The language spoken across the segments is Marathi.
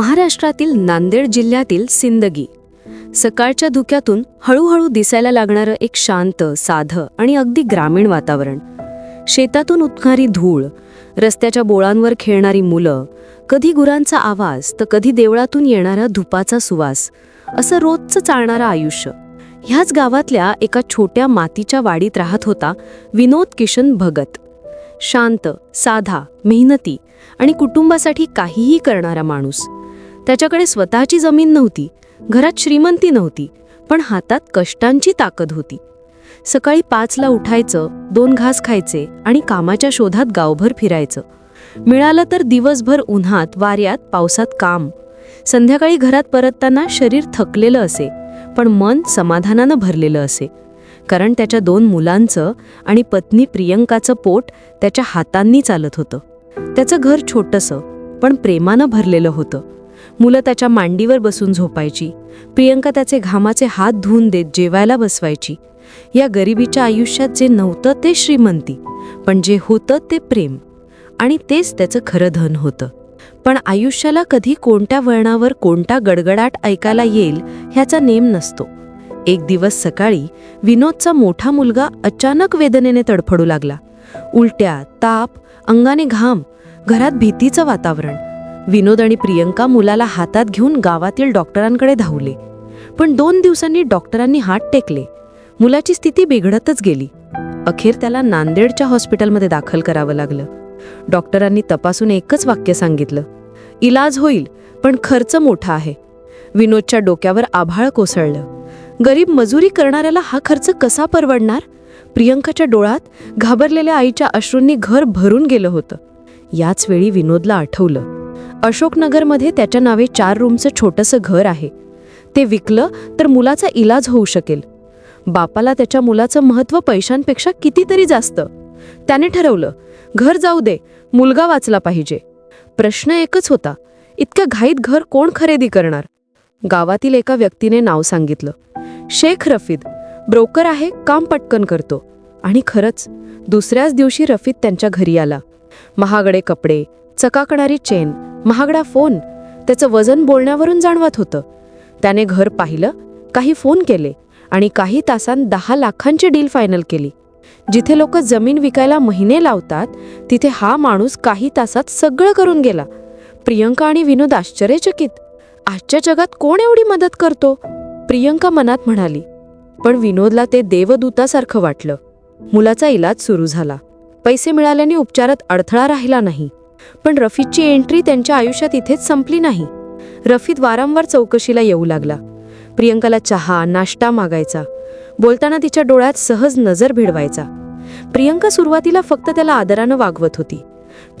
महाराष्ट्रातील नांदेड जिल्ह्यातील सिंदगी. सकाळच्या धुक्यातून हळूहळू दिसायला लागणारं एक शांत साधं आणि अगदी ग्रामीण वातावरण. शेतातून उठणारी धूळ रस्त्याच्या बोळांवर खेळणारी मुलं कधी गुरांचा आवाज तर कधी देवळातून येणारा धुपाचा सुवास असं रोजचं चालणारं आयुष्य. ह्याच गावातल्या एका छोट्या मातीच्या वाडीत राहत होता विनोद किशन भगत. शांत साधा मेहनती आणि कुटुंबासाठी काहीही करणारा माणूस. त्याच्याकडे स्वतःची जमीन नव्हती घरात श्रीमंती नव्हती पण हातात कष्टांची ताकद होती. सकाळी पाचला उठायचं दोन घास खायचे आणि कामाच्या शोधात गावभर फिरायचं. मिळालं तर दिवसभर उन्हात वाऱ्यात पावसात काम. संध्याकाळी घरात परतताना शरीर थकलेलं असे पण मन समाधानानं भरलेलं असे. कारण त्याच्या दोन मुलांचं आणि पत्नी प्रियंकाचं पोट त्याच्या हातांनी चालत होतं. त्याचं घर छोटंसं पण प्रेमानं भरलेलं होतं. मुलं त्याच्या मांडीवर बसून झोपायची. प्रियंका त्याचे घामाचे हात धुवून देत जेवायला बसवायची. या गरिबीच्या आयुष्यात जे नव्हतं ते श्रीमंती पण जे होतं ते प्रेम. आणि तेच त्याचं खरं धन होतं. पण आयुष्याला कधी कोणत्या वळणावर कोणता गडगडाट ऐकायला येईल ह्याचा नेम नसतो. एक दिवस सकाळी विनोदचा मोठा मुलगा अचानक वेदनेने तडफडू लागला. उलट्या ताप अंगाने घाम घरात भीतीचं वातावरण. विनोद आणि प्रियंका मुलाला हातात घेऊन गावातील डॉक्टरांकडे धावले. पण दोन दिवसांनी डॉक्टरांनी हात टेकले. मुलाची स्थिती बिघडतच गेली. अखेर त्याला नांदेडच्या हॉस्पिटलमध्ये दाखल करावं लागलं. डॉक्टरांनी तपासून एकच वाक्य सांगितलं. इलाज होईल पण खर्च मोठा आहे. विनोदच्या डोक्यावर आभाळ कोसळलं. गरीब मजुरी करणाऱ्याला हा खर्च कसा परवडणार? प्रियंकाच्या डोळ्यात घाबरलेल्या आईच्या अश्रूंनी घर भरून गेलं होतं. याच वेळी विनोदला आठवलं. अशोकनगरमध्ये त्याच्या नावे चार रूमचं छोटंसं घर आहे. ते विकलं तर मुलाचा इलाज होऊ शकेल. बापाला त्याच्या मुलाचं महत्त्व पैशांपेक्षा कितीतरी जास्त. त्याने ठरवलं घर जाऊ दे मुलगा वाचला पाहिजे. प्रश्न एकच होता इतक्या घाईत घर कोण खरेदी करणार? गावातील एका व्यक्तीने नाव सांगितलं शेख रफीद. ब्रोकर आहे काम पटकन करतो. आणि खरंच दुसऱ्याच दिवशी रफीद त्यांच्या घरी आला. महागडे कपडे चकाकणारी चेन महागडा फोन. त्याचं वजन बोलण्यावरून जाणवत होतं. त्याने घर पाहिलं काही फोन केले आणि काही तासांत दहा लाखांची डील फायनल केली. जिथे लोक जमीन विकायला महिने लावतात तिथे हा माणूस काही तासात सगळं करून गेला. प्रियंका आणि विनोद आश्चर्यचकित. आजच्या जगात कोण एवढी मदत करतो? प्रियंका मनात म्हणाली. पण विनोदला ते देवदूतासारखं वाटलं. मुलाचा इलाज सुरू झाला. पैसे मिळाल्याने उपचारात अडथळा राहिला नाही. पण रफीदची एंट्री त्यांच्या आयुष्यात इथेच संपली नाही. रफीद वारंवार चौकशीला येऊ लागला. प्रियंकाला चहा नाश्ता मागायचा. बोलताना तिच्या डोळ्यात सहज नजर भिडवायचा. प्रियंका सुरुवातीला फक्त त्याला आदरानं वागवत होती.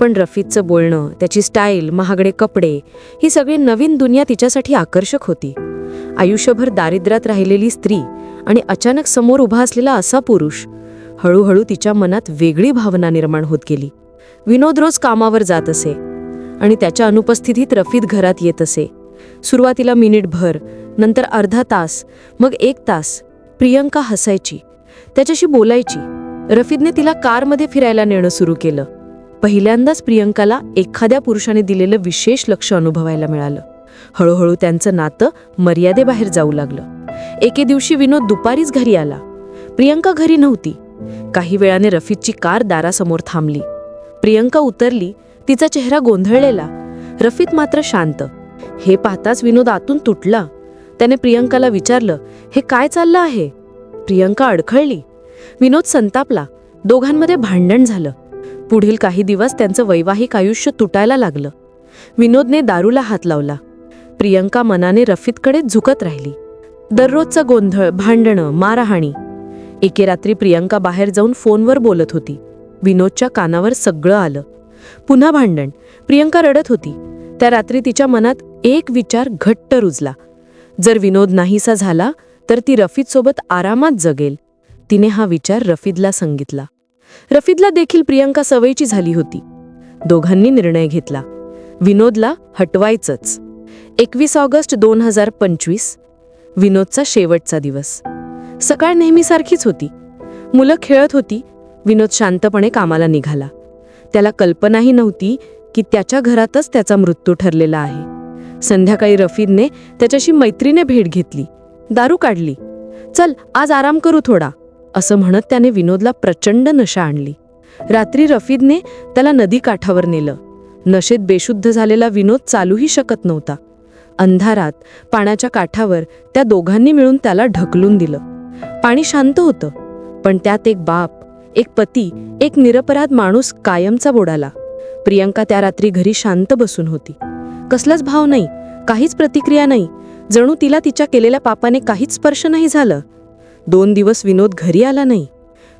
पण रफीदचं बोलणं त्याची स्टाईल महागडे कपडे ही सगळी नवीन दुनिया तिच्यासाठी आकर्षक होती. आयुष्यभर दारिद्र्यात राहिलेली स्त्री आणि अचानक समोर उभा असलेला असा पुरुष हळूहळू तिच्या मनात वेगळी भावना निर्माण होत गेली. विनोद रोज कामावर जात असे आणि त्याच्या अनुपस्थितीत रफीद घरात येत असे. सुरुवातीला मिनिटभर नंतर अर्धा तास मग एक तास प्रियंका हसायची त्याच्याशी बोलायची. रफीदने तिला कारमध्ये फिरायला नेणं सुरू केलं. पहिल्यांदाच प्रियंकाला एखाद्या पुरुषाने दिलेलं विशेष लक्ष अनुभवायला मिळालं. हळूहळू त्यांचं नातं मर्यादेबाहेर जाऊ लागलं. एके दिवशी विनोद दुपारीच घरी आला. प्रियंका घरी नव्हती. काही वेळाने रफीदची कार दारासमोर थांबली. प्रियंका उतरली तिचा चेहरा गोंधळलेला. रफीत मात्र शांत. हे पाहताच विनोद आतून तुटला. त्याने प्रियंकाला विचारलं हे काय चाललं आहे? प्रियंका अडखळली. विनोद संतापला. दोघांमध्ये भांडण झालं. पुढील काही दिवस त्यांचं वैवाहिक आयुष्य तुटायला लागलं. विनोदने दारूला हात लावला. प्रियंका मनाने रफीतकडे झुकत राहिली. दररोजचा गोंधळ भांडणं मारहाणी. एके रात्री प्रियंका बाहेर जाऊन फोनवर बोलत होती. विनोदच्या कानावर सगळं आलं. पुन्हा भांडण. प्रियंका रडत होती. त्या रात्री तिच्या मनात एक विचार घट्ट रुजला. जर विनोद नाहीसा झाला तर ती रफीदसोबत आरामात जगेल. तिने हा विचार रफीदला सांगितला. रफीदला देखील प्रियंका सवयीची झाली होती. दोघांनी निर्णय घेतला. विनोदला हटवायचंच. एकवीस ऑगस्ट दोन हजार पंचवीस. विनोदचा शेवटचा दिवस. सकाळ नेहमीसारखीच होती. मुलं खेळत होती विनोद शांतपणे कामाला निघाला. त्याला कल्पनाही नव्हती की त्याच्या घरातच त्याचा मृत्यू ठरलेला आहे. संध्याकाळी रफीदने त्याच्याशी मैत्रीने भेट घेतली. दारू काढली. चल आज आराम करू थोडा असं म्हणत त्याने विनोदला प्रचंड नशा आणली. रात्री रफीदने त्याला नदी काठावर नेलं. नशेत बेशुद्ध झालेला विनोद चालूही शकत नव्हता. अंधारात पाण्याच्या काठावर त्या दोघांनी मिळून त्याला ढकलून दिलं. पाणी शांत होतं पण त्यात एक बाप एक पती एक निरपराध माणूस कायमचा बोडाला. प्रियंका त्या रात्री घरी शांत बसून होती. कसलाच भाव नाही काहीच प्रतिक्रिया नाही जणू तिला तिच्या केलेल्या पापाने काहीच स्पर्श नाही झालं. दोन दिवस विनोद घरी आला नाही.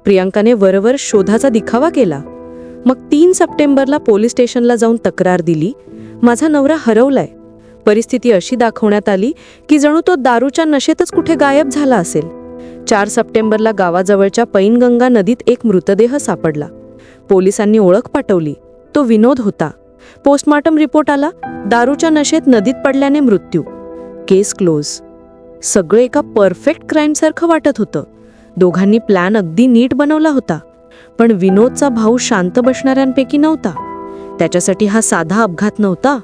प्रियंकाने वरवर शोधाचा दिखावा केला. मग तीन सप्टेंबरला पोलीस स्टेशनला जाऊन तक्रार दिली. माझा नवरा हरवलाय. परिस्थिती अशी दाखवण्यात आली की जणू तो दारूच्या नशेतच कुठे गायब झाला असेल. चार सप्टेंबरला गावाजवळच्या पैनगंगा नदीत एक मृतदेह सापडला. पोलिसांनी ओळख पाठवली. तो विनोद होता. पोस्टमॉर्टम रिपोर्ट आला दारूच्या नशेत नदीत पडल्याने मृत्यू. Case close. सगळे एका परफेक्ट क्राईमसारखं वाटत होतं. दोघांनी प्लॅन अगदी नीट बनवला होता. पण विनोदचा भाऊ शांत बसणाऱ्यांपैकी नव्हता. त्याच्यासाठी हा साधा अपघात नव्हता.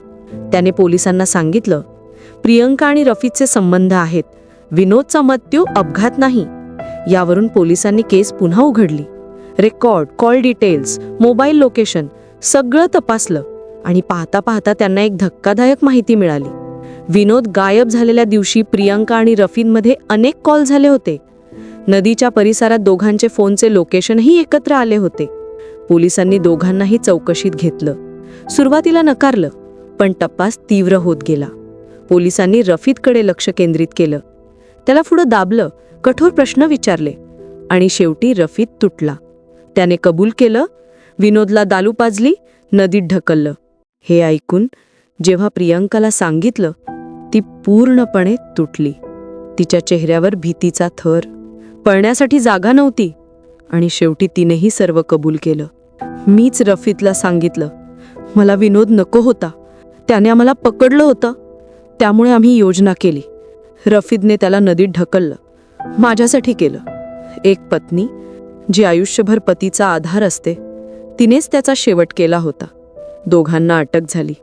त्याने पोलिसांना सांगितलं प्रियंका आणि रफीचे संबंध आहेत. विनोदचा मृत्यू अपघात नाही. यावरून पोलिसांनी केस पुन्हा उघडली. Record call details mobile location सगळं तपासलं आणि पाहता पाहता त्यांना एक धक्कादायक माहिती मिळाली. विनोद गायब झालेल्या दिवशी प्रियंका आणि रफीदमध्ये अनेक कॉल झाले होते. नदीच्या परिसरात दोघांचे फोनचे लोकेशनही एकत्र आले होते. पोलिसांनी दोघांनाही चौकशीत घेतलं. सुरुवातीला नकारलं पण तपास तीव्र होत गेला. पोलिसांनी रफीदकडे लक्ष केंद्रित केलं. त्याला पुढं दाबलं कठोर प्रश्न विचारले. आणि शेवटी रफीत तुटला. त्याने कबूल केलं विनोदला दालू पाजली नदीत ढकललं. हे ऐकून जेव्हा प्रियंकाला सांगितलं ती पूर्णपणे तुटली. तिच्या चेहऱ्यावर भीतीचा थर. पळण्यासाठी जागा नव्हती. आणि शेवटी तिनेही सर्व कबूल केलं. मीच रफीतला सांगितलं मला विनोद नको होता. त्याने आम्हाला पकडलं होतं. त्यामुळे आम्ही योजना केली. रफीदने त्याला नदीत ढकललं. माझ्यासाठी केलं. एक पत्नी जी आयुष्यभर पतीचा आधार असते तिनेच त्याचा शेवट केला होता. दोघांना अटक झाली.